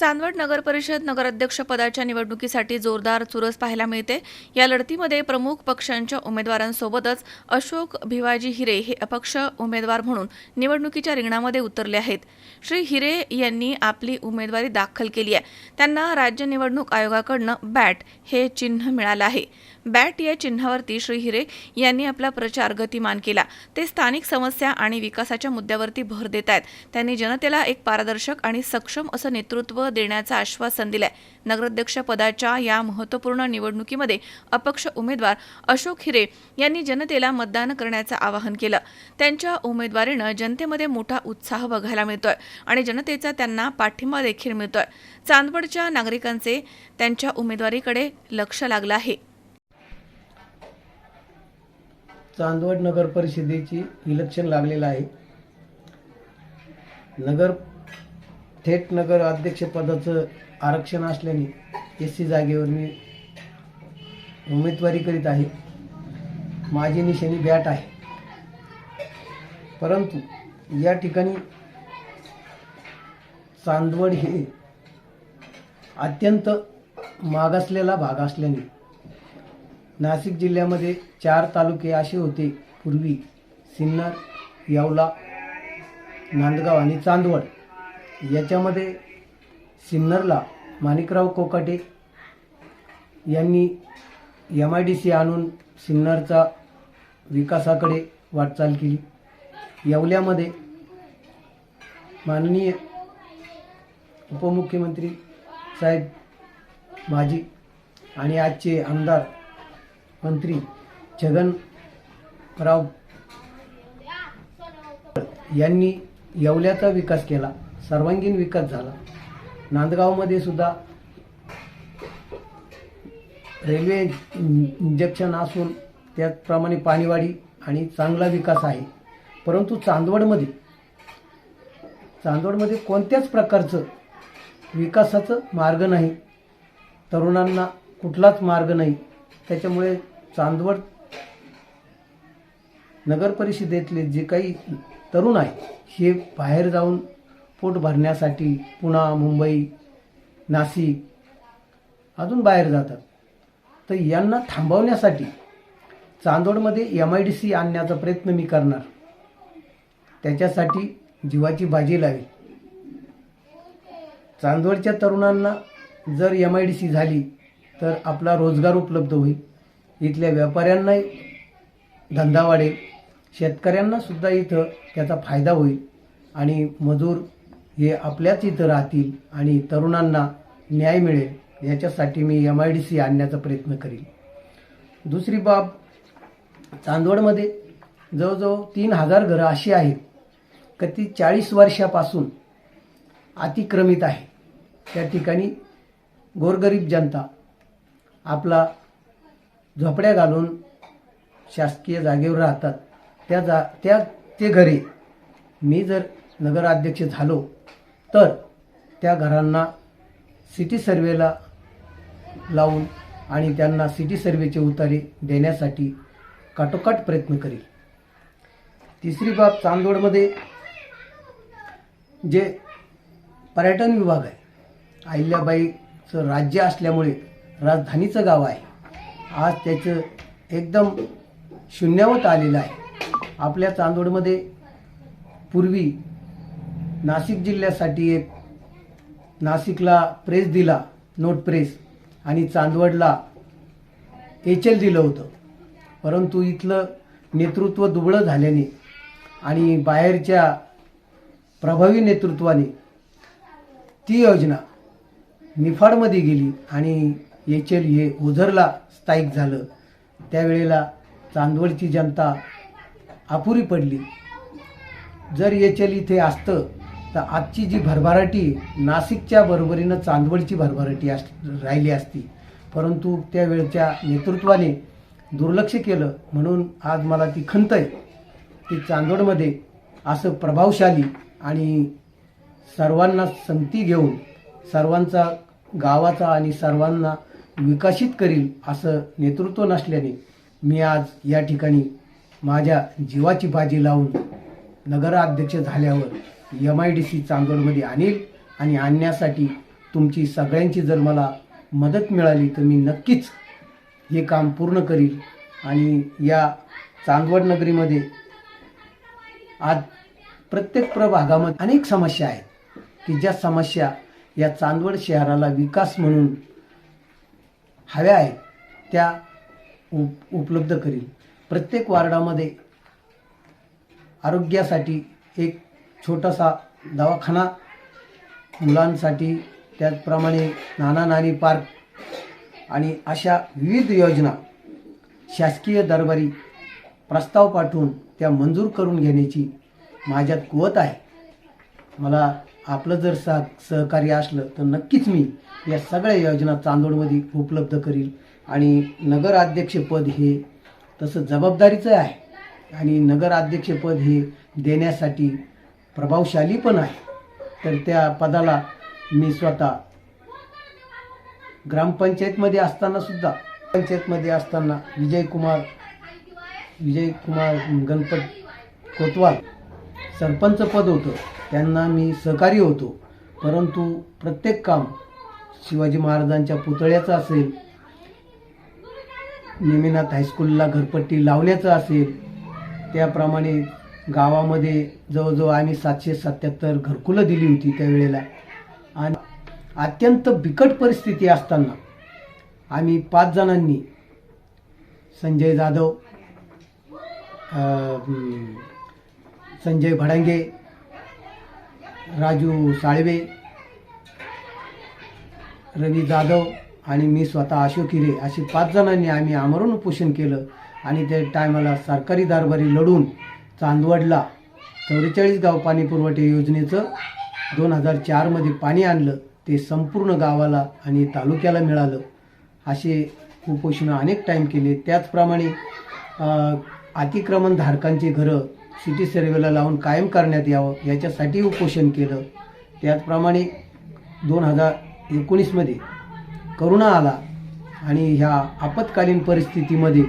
चांदवड नगर परिषद निवडणुकीसाठी जोरदार चुरस पाहायला मिळते. या लढतीमध्ये प्रमुख पक्षांच्या उमेदवारांसोबतच अशोक भिवाजी हिरे हे अपक्ष उमेदवार म्हणून निवडणुकीच्या रिंगणामध्ये उतरले आहेत. श्री हिरे यांनी आपली उमेदवारी दाखल केली आहे. त्यांना राज्य निवडणूक आयोगाकडनं बॅट हे चिन्ह मिळालं आहे. बॅट या चिन्हावरती श्री हिरे यांनी आपला प्रचार गतिमान केला. ते स्थानिक समस्या आणि विकासाच्या मुद्द्यावरती भर देत आहेत. त्यांनी जनतेला एक पारदर्शक आणि सक्षम असं नेतृत्व देण्याचं आश्वासन दिलंय. नगराध्यक्ष पदाच्या या महत्त्वपूर्ण निवडणुकीमध्ये अपक्ष उमेदवार अशोक हिरे यांनी जनतेला मतदान करण्याचं आवाहन केलं. त्यांच्या उमेदवारीनं जनतेमध्ये मोठा उत्साह बघायला मिळतोय आणि जनतेचा त्यांना पाठिंबा देखील मिळतोय. चांदवडच्या नागरिकांचे त्यांच्या उमेदवारीकडे लक्ष लागलं आहे. चांदवड नगर परिषदेची इलेक्शन लागलेलं आहे. नगर थेट नगर अध्यक्षपदाचं आरक्षण असल्याने एस सी जागेवर मी उमेदवारी करीत आहे. माझी निशाणी बॅट आहे. परंतु या ठिकाणी चांदवड हे अत्यंत मागासलेला भाग असल्याने नाशिक जिल्ह्यामध्ये चार तालुके असे होते. पूर्वी सिन्नर येवला नांदगाव आणि चांदवड. याच्यामध्ये सिन्नरला माणिकराव कोकाटे यांनी एम आय डी सी आणून सिन्नरचा विकासाकडे वाटचाल केली. येवल्यामध्ये माननीय उपमुख्यमंत्री साहेब माजी आणि आजचे आमदार मंत्री छगनराव यांनी येवल्याचा विकास केला सर्वांगीण विकास झाला. नांदगावमध्ये सुद्धा रेल्वे इंजेक्शन असून त्याचप्रमाणे पाणीवाडी आणि चांगला विकास आहे. परंतु चांदवडमध्ये चांदवडमध्ये कोणत्याच प्रकारचं विकासाचं मार्ग नाही. तरुणांना कुठलाच मार्ग नाही. त्याच्यामुळे चांदवड नगर परिषदेतले जे काही तरुण आहे हे बाहेर जाऊन पोट भरण्यासाठी पुणा मुंबई नाशिक अजून बाहेर जातात. तर यांना थांबवण्यासाठी चांदोडमध्ये एम आय डी सी आणण्याचा प्रयत्न मी करणार. त्याच्यासाठी जीवाची बाजी लावी चांदवडच्या तरुणांना जर एम आय डी सी झाली तर आपला रोजगार उपलब्ध होईल. इथल्या व्यापाऱ्यांनाही धंदा वाढेल. शेतकऱ्यांनासुद्धा इथं त्याचा फायदा होईल. आणि मजूर हे आपल्याच इथं राहतील आणि तरुणांना न्याय मिळेल. याच्यासाठी मी एम आय डी सी आणण्याचा प्रयत्न करील दुसरी बाब चांदवडमध्ये जवळजवळ तीन हजार घरं अशी आहेत का ती चाळीस वर्षापासून अतिक्रमित आहे. त्या ठिकाणी गोरगरीब जनता आपला झोपड्या घालून शासकीय जागेवर राहतात. त्या जा त्या ते घरी मी जर नगराध्यक्ष झालो तर त्या घरांना सिटी सर्वेला लावून आणि त्यांना सिटी सर्वेचे उतारे देण्यासाठी काटोकाट प्रयत्न करेल. तिसरी बाब चांदोडमध्ये जे पर्यटन विभाग आहे अहिल्याबाईचं राज्य असल्यामुळे राजधानीचं गाव आहे. आज त्याचं एकदम शून्यावत आलेलं आहे. आपल्या चांदोडमध्ये पूर्वी नाशिक जिल्ह्यासाठी एक नाशिकला प्रेस दिला नोट प्रेस आणि चांदवडला एच एल दिलं होतं. परंतु इथलं नेतृत्व दुबळं झाल्याने आणि बाहेरच्या प्रभावी नेतृत्वाने ती योजना निफाडमध्ये गेली आणि येचेर हे ओझरला स्थायिक झालं. त्यावेळेला चांदवडची जनता अपुरी पडली. जर येचेल इथे असतं तर आजची जी भरभराटी नाशिकच्या बरोबरीनं चांदवडची भरभराटी अस राहिली असती. परंतु त्यावेळच्या नेतृत्वाने दुर्लक्ष केलं. म्हणून आज मला ती खंत आहे. की चांदवडमध्ये असं प्रभावशाली आणि सर्वांना संगती घेऊन सर्वांचा गावाचा आणि सर्वांना विकसित करील असं नेतृत्व नसल्याने मी आज या ठिकाणी माझ्या जीवाची बाजी लावून नगराध्यक्ष झाल्यावर एम आय डी सी चांदवडमध्ये आणील आणि आणण्यासाठी तुमची सगळ्यांची जर मला मदत मिळाली तर मी नक्कीच हे काम पूर्ण करील. आणि या चांदवड नगरीमध्ये आज प्रत्येक प्रभागामध्ये अनेक समस्या आहेत की ज्या समस्या या चांदवड शहराला विकास म्हणून हव्या आहेत त्या उप उपलब्ध करील. प्रत्येक वार्डामध्ये आरोग्यासाठी एक छोटासा दवाखाना मुलांसाठी त्याचप्रमाणे नाना नानी पार्क आणि अशा विविध योजना शासकीय दरबारी प्रस्ताव पाठवून त्या मंजूर करून घेण्याची माझ्यात कुवत आहे. मला आपलं जर सह सहकार्य असलं तर नक्कीच मी या सगळ्या योजना चांदोडमध्ये उपलब्ध करील. आणि नगराध्यक्षपद हे तसं जबाबदारीचं आहे. आणि नगराध्यक्षपद हे देण्यासाठी प्रभावशाली पण आहे. तर त्या पदाला मी स्वतः ग्रामपंचायतमध्ये असताना सुद्धा पंचायतमध्ये असताना विजयकुमार विजयकुमार गणपत कोतवाल सरपंच पद होतं. त्यांना मी सहकारी होतो. परंतु प्रत्येक काम शिवाजी महाराजांच्या पुतळ्याचं असेल नेमिनाथ हायस्कूलला घरपट्टी लावण्याचं असेल त्याप्रमाणे गावामध्ये जवळजवळ आम्ही सातशे सत्याहत्तर घरकुलं दिली होती त्यावेळेला. आणि अत्यंत बिकट परिस्थिती असताना आम्ही पाच जणांनी संजय जाधव संजय भडांगे राजू साळवे रवी जाधव आणि मी स्वतः अशोक हिरे असे पाच जणांनी आम्ही आमरण उपोषण केलं आणि त्या टायमाला सरकारी दरबारी लढून चांदवडला चौवेचाळीस गाव पाणी पुरवठा योजनेचं दोन हजार चारमध्ये पाणी आणलं ते संपूर्ण गावाला आणि तालुक्याला मिळालं. असे उपोषणं अनेक टाईम केले. त्याचप्रमाणे अतिक्रमणधारकांचे घरं सिटी सर्वेला लावून कायम करण्यात यावं याच्यासाठी उपोषण केलं. त्याचप्रमाणे दोन हजार एकोणीसमध्ये करोना आला आणि ह्या आपत्कालीन परिस्थितीमध्ये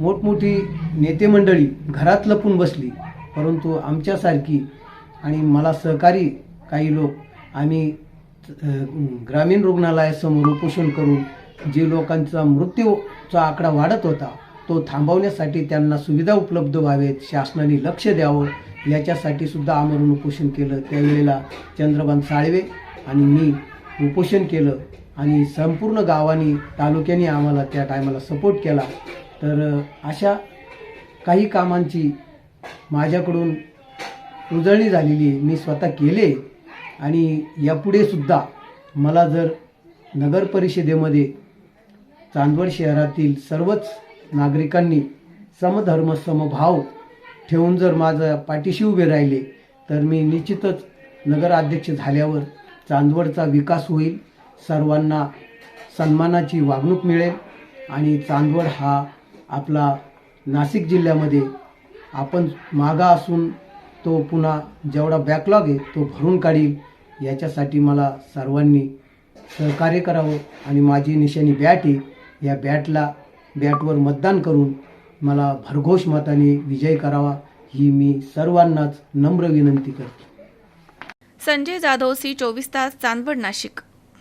मोठमोठी नेते मंडळी घरात लपून बसली. परंतु आमच्यासारखी आणि मला सहकारी काही लोक आम्ही ग्रामीण रुग्णालयासमोर उपोषण करून जे लोकांचा मृत्यूचा आकडा वाढत होता तो थांबवण्यासाठी त्यांना सुविधा उपलब्ध व्हावेत शासनाने लक्ष द्यावं. याच्यासाठी सुद्धा आमरण उपोषण केलं. त्यावेळेला चंद्रकांत साळवे आणि मी उपोषण केलं आणि संपूर्ण गावाने तालुक्याने आम्हाला त्या टायमाला सपोर्ट केला. तर अशा काही कामांची माझ्याकडून उजळणी झालेली आहे. मी स्वतः केले आणि यापुढे सुद्धा मला जर नगर परिषदेमध्ये चांदवड शहरातील सर्वच नागरिकांनी समधर्म समभाव ठेवून जर माझं पाठीशी उभे राहिले तर मी निश्चितच नगराध्यक्ष झाल्यावर चांदवडचा विकास होईल. सर्वांना सन्मानाची वागणूक मिळेल आणि चांदवड हा आपला नाशिक जिल्ह्यामध्ये आपण मागा असून तो पुन्हा जेवढा बॅकलॉग आहे तो भरून काढील. याच्यासाठी मला सर्वांनी सहकार्य करावं आणि माझी निशाणी बॅट आहे. या बॅटला बॅटवर मतदान करून मला भरघोष मताने विजय करावा ही मी सर्वांनाच नम्र विनंती करतो. संजय जाधव सी चोवीस तास चांदवड नाशिक.